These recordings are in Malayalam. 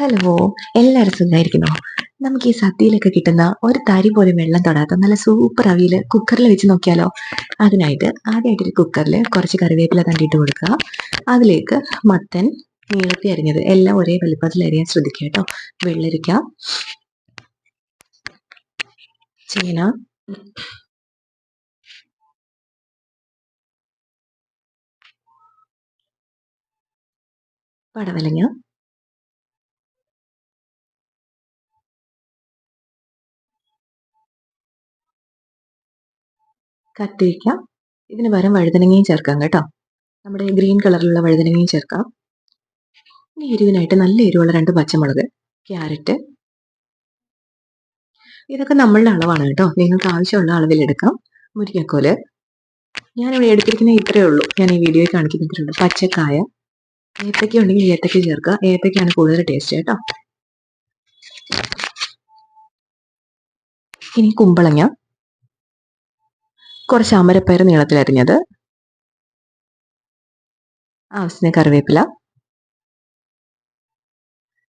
ഹലോ എല്ലാവരും സുഖമായിരിക്കുന്നോ നമുക്ക് ഈ സദ്യയിലൊക്കെ കിട്ടുന്ന ഒരു തരി പോലും വെള്ളം തൊടാത്ത നല്ല സൂപ്പർ അവിയിൽ കുക്കറിൽ വെച്ച് നോക്കിയാലോ? അതിനായിട്ട് ആദ്യമായിട്ട് ഒരു കുക്കറിൽ കുറച്ച് കറിവേപ്പില തണ്ടിയിട്ട് കൊടുക്കുക. അതിലേക്ക് മത്തൻ നീളത്തി അരിഞ്ഞത് എല്ലാം ഒരേ വലുപ്പത്തിൽ അരിയാൻ ശ്രദ്ധിക്കുക കേട്ടോ. വെള്ളരിക്ക ചേന പടവലങ്ങ കത്തിരിക്ക ഇതിന് പകരം വഴുതനങ്ങയും ചേർക്കാം കേട്ടോ. നമ്മുടെ ഗ്രീൻ കളറിലുള്ള വഴുതനങ്ങയും ചേർക്കാം. ഇനി എരിവിനായിട്ട് നല്ല എരിവുള്ള രണ്ട് പച്ചമുളക് ക്യാരറ്റ് ഇതൊക്കെ നമ്മളുടെ അളവാണ് കേട്ടോ. നിങ്ങൾക്ക് ആവശ്യമുള്ള അളവിലെടുക്കാം മുരിങ്ങക്കോൽ. ഞാനിവിടെ എടുത്തിരിക്കുന്ന ഇത്രയേ ഉള്ളൂ. ഞാൻ ഈ വീഡിയോയിൽ കാണിക്കുന്നുണ്ട്. പച്ചക്കായ. ഏത്തക്ക ഉണ്ടെങ്കിൽ ഏത്തക്ക ചേർക്കുക. ഏത്തക്കയാണ് കൂടുതൽ ടേസ്റ്റ് കേട്ടോ. ഇനി കുമ്പളങ്ങ. കുറച്ച് അമരപ്പയർ നീളത്തിലരിഞ്ഞത് ആവശ്യത്തിന് കറിവേപ്പില.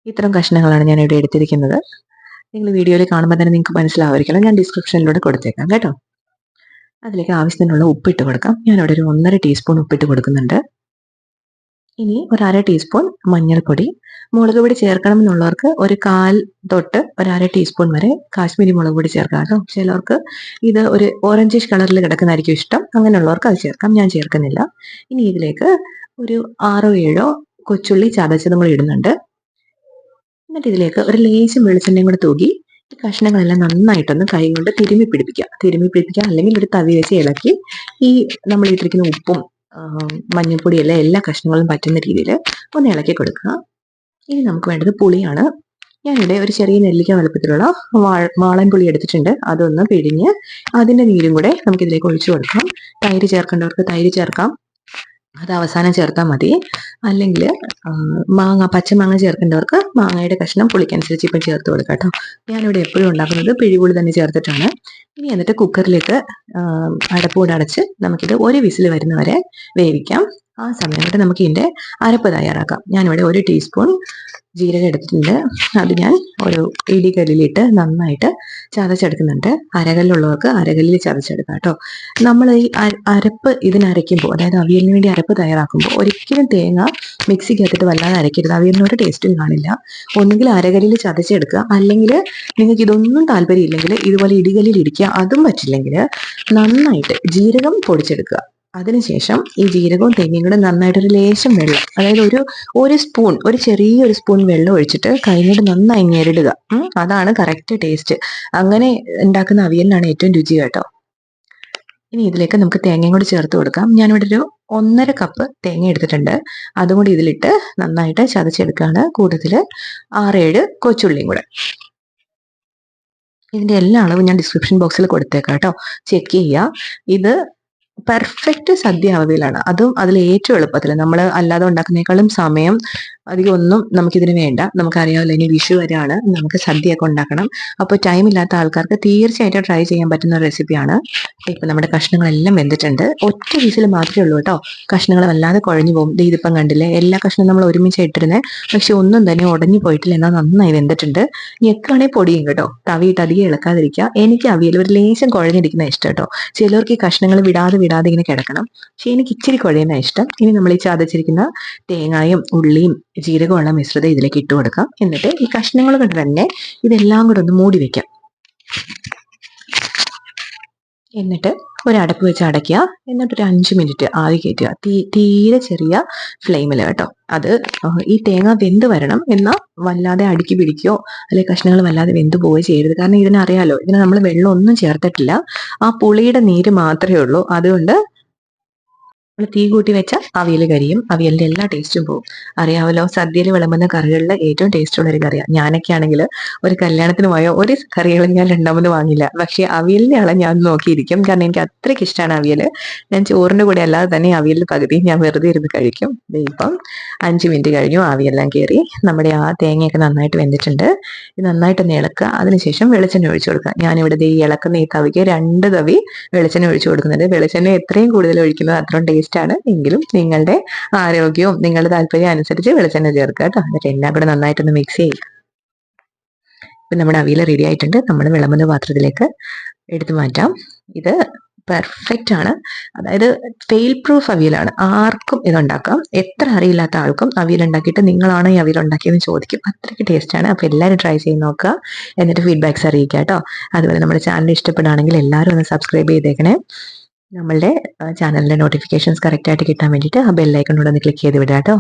ഇത്തരം കഷ്ണങ്ങളാണ് ഞാൻ ഇവിടെ എടുത്തിരിക്കുന്നത്. നിങ്ങൾ വീഡിയോയിൽ കാണുമ്പോൾ തന്നെ നിങ്ങൾക്ക് മനസ്സിലാവുമായിരിക്കണം ഞാൻ ഡിസ്ക്രിപ്ഷനിലൂടെ കൊടുത്തേക്കാം കേട്ടോ. അതിലേക്ക് ആവശ്യത്തിനുള്ള ഉപ്പിട്ട് കൊടുക്കാം. ഞാനിവിടെ ഒരു ഒന്നര ടീസ്പൂൺ ഉപ്പിട്ട് കൊടുക്കുന്നുണ്ട്. ഇനി ഒരു അര ടീസ്പൂൺ മഞ്ഞൾപ്പൊടി. മുളക് പൊടി ചേർക്കണം എന്നുള്ളവർക്ക് ഒരു കാൽ തൊട്ട് ഒരു അര ടീസ്പൂൺ വരെ കാശ്മീരി മുളക് പൊടി ചേർക്കാം കേട്ടോ. ചിലർക്ക് ഇത് ഒരു ഓറഞ്ചിഷ് കളറിൽ കിടക്കുന്നതായിരിക്കും ഇഷ്ടം. അങ്ങനെയുള്ളവർക്ക് അത് ചേർക്കാം. ഞാൻ ചേർക്കുന്നില്ല. ഇനി ഇതിലേക്ക് ഒരു ആറോ ഏഴോ കൊച്ചുള്ളി ചതച്ചത് നമ്മൾ ഇടുന്നുണ്ട്. എന്നിട്ട് ഇതിലേക്ക് ഒരു ലേശം വെളിച്ചെണ്ണയും കൂടെ തൂകി ഈ കഷ്ണങ്ങളെല്ലാം നന്നായിട്ടൊന്ന് കൈ കൊണ്ട് തിരുമ്മി പിടിപ്പിക്കുക. തിരുമ്മി പിടിപ്പിക്കുക. അല്ലെങ്കിൽ ഒരു തവി വെച്ച് ഇളക്കി ഈ നമ്മൾ ഇട്ടിരിക്കുന്ന ഉപ്പും മഞ്ഞൾപ്പൊടിയെല്ലാം എല്ലാ കഷ്ണങ്ങളും പറ്റുന്ന രീതിയിൽ ഒന്ന് ഇളക്കി കൊടുക്കുക. ഇനി നമുക്ക് വേണ്ടത് പുളിയാണ്. ഞാനിവിടെ ഒരു ചെറിയ നെല്ലിക്ക വലുപ്പത്തിലുള്ള വാളൻ പുളി എടുത്തിട്ടുണ്ട്. അതൊന്ന് പിഴിഞ്ഞ് അതിന്റെ നീരും കൂടെ നമുക്കിതിലേക്ക് ഒഴിച്ചു കൊടുക്കാം. തൈര് ചേർക്കേണ്ടവർക്ക് തൈര് ചേർക്കാം. അത് അവസാനം ചേർത്താൽ മതി. അല്ലെങ്കിൽ മാങ്ങ പച്ചമാങ്ങ ചേർക്കേണ്ടവർക്ക് മാങ്ങയുടെ കഷ്ണം പുളിക്കനുസരിച്ച് ഇപ്പം ചേർത്ത് കൊടുക്കാം കേട്ടോ. ഞാനിവിടെ എപ്പോഴും ഉണ്ടാക്കുന്നത് പിഴിപുളി തന്നെ ചേർത്തിട്ടാണ്. ഇനി എന്നിട്ട് കുക്കറിലേക്ക് അടപ്പൂടെ അടച്ച് നമുക്കിത് ഒരു വിസിൽ വരുന്നവരെ വേവിക്കാം. ആ സമയം കൊണ്ട് നമുക്ക് ഇതിന്റെ അരപ്പ് തയ്യാറാക്കാം. ഞാനിവിടെ ഒരു ടീസ്പൂൺ ജീരകം എടുത്തിട്ടുണ്ട്. അത് ഞാൻ ഒരു ഇടികല്ലിലിട്ട് നന്നായിട്ട് ചതച്ചെടുക്കുന്നുണ്ട്. അരകല്ലുള്ളവർക്ക് അരകല്ലിൽ ചതച്ചെടുക്കാം കേട്ടോ. നമ്മൾ ഈ അരപ്പ് ഇതിനരയ്ക്കുമ്പോൾ അതായത് അവിയലിന് വേണ്ടി അരപ്പ് തയ്യാറാക്കുമ്പോൾ ഒരിക്കലും തേങ്ങ മിക്സിക്കകത്തിട്ട് വല്ലാതെ അരയ്ക്കരുത്. അവിയലിന് ഒരു ടേസ്റ്റും കാണില്ല. ഒന്നുകിൽ അരകല്ലിൽ ചതച്ചെടുക്കുക. അല്ലെങ്കിൽ നിങ്ങൾക്ക് ഇതൊന്നും താല്പര്യമില്ലെങ്കിൽ ഇതുപോലെ ഇടികല്ലിൽ ഇടിക്കുക അതും പറ്റില്ലെങ്കിൽ നന്നായിട്ട് ജീരകം പൊടിച്ചെടുക്കുക. അതിനുശേഷം ഈ ജീരകവും തേങ്ങയും കൂടെ നന്നായിട്ടൊരു ലേശം വെള്ളം അതായത് ഒരു ഒരു സ്പൂൺ ഒരു ചെറിയൊരു സ്പൂൺ വെള്ളം ഒഴിച്ചിട്ട് കൈകൊണ്ട് നന്നായി ഞെരിടുക. അതാണ് കറക്റ്റ് ടേസ്റ്റ് അങ്ങനെ ഉണ്ടാക്കുന്ന അവിയലിനാണ് ഏറ്റവും രുചി കേട്ടോ. ഇനി ഇതിലേക്ക് നമുക്ക് തേങ്ങയും കൂടി ചേർത്ത് കൊടുക്കാം. ഞാനിവിടെ ഒരു ഒന്നര കപ്പ് തേങ്ങ എടുത്തിട്ടുണ്ട്. അതും കൂടി ഇതിലിട്ട് നന്നായിട്ട് ചതച്ചെടുക്കുകയാണ്. കൂടുതൽ ആറേഴ് കൊച്ചുള്ളിയും കൂടെ. ഇതിന്റെ എല്ലാ അളവും ഞാൻ ഡിസ്ക്രിപ്ഷൻ ബോക്സിൽ കൊടുത്തേക്കാം കേട്ടോ. ചെക്ക് ചെയ്യുക. ഇത് പെർഫെക്റ്റ് സദ്യ അവധിയിലാണ് അതും അതിൽ ഏറ്റവും എളുപ്പത്തിൽ നമ്മൾ അല്ലാതെ ഉണ്ടാക്കുന്നേക്കാളും സമയം അധികം ഒന്നും നമുക്കിതിന് വേണ്ട. നമുക്കറിയാമല്ലോ ഇനി വിഷു വരെയാണ്. നമുക്ക് സദ്യയൊക്കെ ഉണ്ടാക്കണം. അപ്പോൾ ടൈം ഇല്ലാത്ത ആൾക്കാർക്ക് തീർച്ചയായിട്ടും ട്രൈ ചെയ്യാൻ പറ്റുന്ന ഒരു റെസിപ്പിയാണ് ഇപ്പം നമ്മുടെ കഷ്ണങ്ങളെല്ലാം വെന്തിട്ടുണ്ട്. ഒറ്റ വിസിൽ മാത്രമേ ഉള്ളൂ കേട്ടോ. കഷ്ണങ്ങൾ വല്ലാതെ കുഴഞ്ഞു പോകും. ഇതിപ്പം കണ്ടില്ലേ? എല്ലാ കഷ്ണവും നമ്മൾ ഒരുമിച്ച് ഇട്ടിരുന്നത് പക്ഷെ ഒന്നും തന്നെ ഉടഞ്ഞു പോയിട്ടില്ല. എന്നാൽ നന്നായി വെന്തിട്ടുണ്ട്. ഞെക്കാണെങ്കിൽ പൊടിയും കേട്ടോ. തവിയിട്ട് അധികം ഇളക്കാതിരിക്കുക. എനിക്ക് അവിയൽ ഒരു ലേശം കുഴഞ്ഞിരിക്കുന്ന ഇഷ്ടം കേട്ടോ. ചിലർക്ക് ഈ കഷ്ണങ്ങൾ വിടാതെ വിടാതെ ഇങ്ങനെ കിടക്കണം. പക്ഷെ എനിക്ക് ഇച്ചിരി കുഴയുന്ന ഇഷ്ടം. ഇനി നമ്മൾ ഈ ചതച്ചിരിക്കുന്ന തേങ്ങായും ഉള്ളിയും ജീരകമുള്ള മിശ്രിതം ഇതിലേക്ക് ഇട്ട് കൊടുക്കാം. എന്നിട്ട് ഈ കഷ്ണങ്ങൾ കൊണ്ട് തന്നെ ഇതെല്ലാം കൂടെ ഒന്ന് മൂടി വെക്കാം. എന്നിട്ട് ഒരു അടപ്പ് വെച്ച് അടയ്ക്കുക. എന്നിട്ട് ഒരു അഞ്ച് മിനിറ്റ് ആവി കയറ്റുക. തീ തീരെ ചെറിയ ഫ്ലെയിമിൽ കേട്ടോ. അത് ഈ തേങ്ങ വെന്ത് വരണം എന്നാൽ വല്ലാതെ അടുക്കി പിടിക്കുകയോ അല്ലെങ്കിൽ കഷ്ണങ്ങൾ വല്ലാതെ വെന്ത് പോവുകയോ ചെയ്യരുത്. കാരണം ഇതിനറിയാലോ ഇതിന് നമ്മൾ വെള്ളം ഒന്നും ചേർത്തിട്ടില്ല. ആ പുളിയുടെ നീര് മാത്രമേ ഉള്ളൂ. അതുകൊണ്ട് നമ്മൾ തീ കൂട്ടി വെച്ച അവിയൽ കരിയും. അവിയലിന്റെ എല്ലാ ടേസ്റ്റും പോകും അറിയാമല്ലോ സദ്യയിൽ വിളമ്പുന്ന കറികളിലെ ഏറ്റവും ടേസ്റ്റ് ഉള്ള ഒരു കറിയാണ് ഞാനൊക്കെ ആണെങ്കിൽ ഒരു കല്യാണത്തിന് പോയ ഒരു കറികളും ഞാൻ രണ്ടാമത് വാങ്ങില്ല. പക്ഷേ അവിയലിന്റെ ആളെ ഞാൻ നോക്കിയിരിക്കും. കാരണം എനിക്ക് അത്രയ്ക്ക് ഇഷ്ടമാണ് അവിയൽ ഞാൻ ചോറിന്റെ കൂടെ അല്ലാതെ തന്നെ അവിയലിൽ പകുതി ഞാൻ വെറുതെ ഇരുന്ന് കഴിക്കും. ഇപ്പം അഞ്ച് മിനിറ്റ് കഴിഞ്ഞു അവിയെല്ലാം കയറി നമ്മുടെ ആ തേങ്ങയൊക്കെ നന്നായിട്ട് വെന്തിട്ടുണ്ട്. ഇത് നന്നായിട്ട് ഇളക്കുക. അതിനുശേഷം വെളിച്ചെണ്ണ ഒഴിച്ചു കൊടുക്കുക. ഞാനിവിടെ ഈ ഇളക്കുന്ന ഈ തവിക്ക് രണ്ട് തവി വെളിച്ചെണ്ണ ഒഴിച്ചു കൊടുക്കുന്നുണ്ട്. വെളിച്ചെണ്ണ എത്രയും കൂടുതൽ ഒഴിക്കുന്നത് അത്രയും ടേസ്റ്റ് ആണ്. എങ്കിലും നിങ്ങളുടെ ആരോഗ്യവും നിങ്ങളുടെ താല്പര്യം അനുസരിച്ച് വെളിച്ചെണ്ണ ചേർക്കുക കേട്ടോ. എന്നിട്ട് എല്ലാം കൂടെ നന്നായിട്ടൊന്ന് മിക്സ് ചെയ്യുക ഇപ്പം നമ്മുടെ അവിയൽ റെഡി ആയിട്ടുണ്ട്. നമ്മൾ വിളമ്പുന്ന പാത്രത്തിലേക്ക് എടുത്തു മാറ്റാം. ഇത് പെർഫെക്റ്റ് ആണ്. അതായത് ഫെയിൽ പ്രൂഫ് അവിയലാണ് ആർക്കും ഇതുണ്ടാക്കാം എത്ര അറിയില്ലാത്ത ആൾക്കും അവിയൽ ഉണ്ടാക്കിയിട്ട് നിങ്ങളാണ് ഈ അവിയൽ ഉണ്ടാക്കിയതെന്ന് ചോദിക്കും. അത്രയ്ക്ക് ടേസ്റ്റ് ആണ്. അപ്പോൾ എല്ലാവരും ട്രൈ ചെയ്ത് നോക്കുക. എന്നിട്ട് ഫീഡ്ബാക്ക്സ് അറിയിക്കുക കേട്ടോ. അതുപോലെ നമ്മുടെ ചാനൽ ഇഷ്ടപ്പെടുകയാണെങ്കിൽ എല്ലാവരും ഒന്ന് സബ്സ്ക്രൈബ് ചെയ്തേക്കണേ. നമ്മളുടെ ചാനലിന്റെ നോട്ടിഫിക്കേഷൻസ് കറക്റ്റായിട്ട് കിട്ടാൻ വേണ്ടിയിട്ട് ആ ബെല്ലൈക്കൺ ഒന്ന് ക്ലിക്ക് ചെയ്ത് വിടാം കേട്ടോ